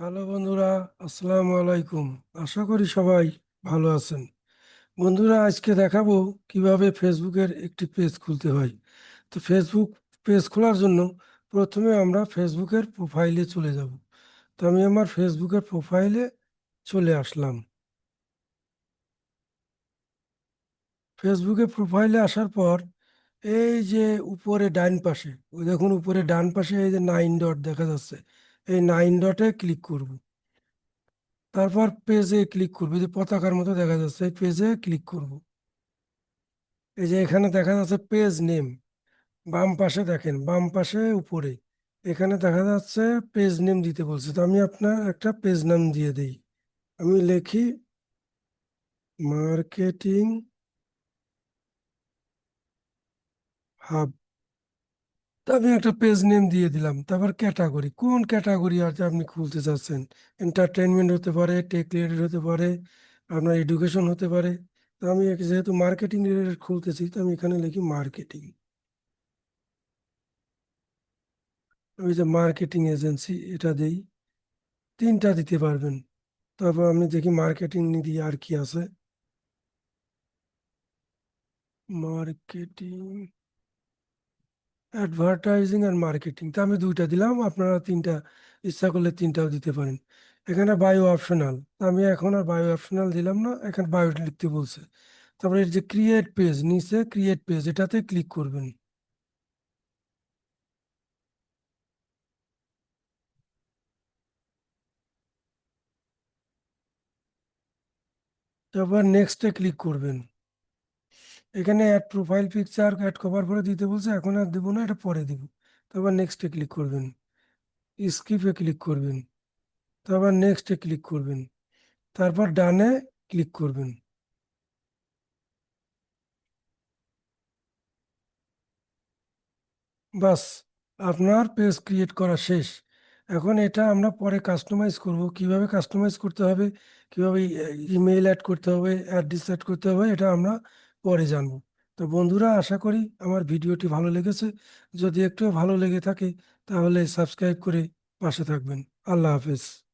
Hello বন্ধুরা, আসসালামু আলাইকুম। আশা করি সবাই ভালো আছেন। বন্ধুরা, আজকে দেখাবো কীভাবে ফেসবুকের একটি পেজ খুলতে হয়। তো ফেসবুক পেজ খোলার জন্য প্রথমে আমরা ফেসবুকের প্রোফাইলে চলে যাব। তো আমি আমার ফেসবুকের প্রোফাইলে চলে আসলাম। ফেসবুকে প্রোফাইলে আসার পর এই যে উপরে ডান পাশে, ওই দেখুন উপরে ডান পাশে এই যে নাইন ডট দেখা যাচ্ছে। এই নাইন ডটে ক্লিক করব। তারপর পেজে ক্লিক করব যে পতাকার মতো দেখা যাচ্ছে, এই পেজে ক্লিক করব। এই যে এখানে দেখা যাচ্ছে পেজ নেম বাম পাশে দেখেন, বাম পাশে উপরে। এখানে দেখা যাচ্ছে পেজ নেম দিতে বলছে। তো আমি আপনার একটা পেজ নাম দিয়ে দেই। আমি লিখি মার্কেটিং হাব তা আমি একটা পেজ নেম দিয়ে দিলাম। তারপর ক্যাটাগরি কোন ক্যাটাগরি আছে আপনি খুলতে চাচ্ছেন? এন্টারটেনমেন্ট হতে পারে টেক রিলেটেড হতে পারে, আপনার এডুকেশন হতে পারে। তো আমি যেহেতু মার্কেটিং রিলেটেড খুলতেছি, তো আমি এখানে লিখি মার্কেটিং আমি যে মার্কেটিং এজেন্সি এটা দেই। তিনটা দিতে পারবেন। তারপর আমি দেখি মার্কেটিং দিয়ে আর কি আছে। মার্কেটিং অ্যাডভার্টাইজিং আর মার্কেটিং তা আমি দুইটা দিলাম, আপনারা তিনটা, ইচ্ছা করলে তিনটাও দিতে পারেন। এখানে বায়ো অপশনাল আমি এখন আর বায়ো অপশনাল দিলাম না, এখানে বায়ো লিখতে বলছে। তারপরে এর যে ক্রিয়েট পেজ নিচে ক্রিয়েট পেজ এটাতে ক্লিক করবেন। তারপর নেক্সটে ক্লিক করবেন। এখানে add profile picture add cover করে দিতে বলছে, এখন আর দেবো না, এটা পরে দেবো। তারপর নেক্সটে ক্লিক করবেন। স্কিপে ক্লিক করবেন। তারপর নেক্সটে ক্লিক করবেন। তারপর ডানে ক্লিক করবেন। বাস, আপনার পেজ ক্রিয়েট করা শেষ। এখন এটা আমরা পরে কাস্টমাইজ করব। কীভাবে কাস্টমাইজ করতে হবে? কীভাবে ইমেইল অ্যাড করতে হবে অ্যাড্রেস অ্যাড করতে হবে, এটা আমরা পরে জানব। তো বন্ধুরা, আশা করি আমার ভিডিওটি ভালো লেগেছে। যদি একটু ভালো লেগে থাকে, তাহলে সাবস্ক্রাইব করে পাশে থাকবেন। আল্লাহ হাফেজ।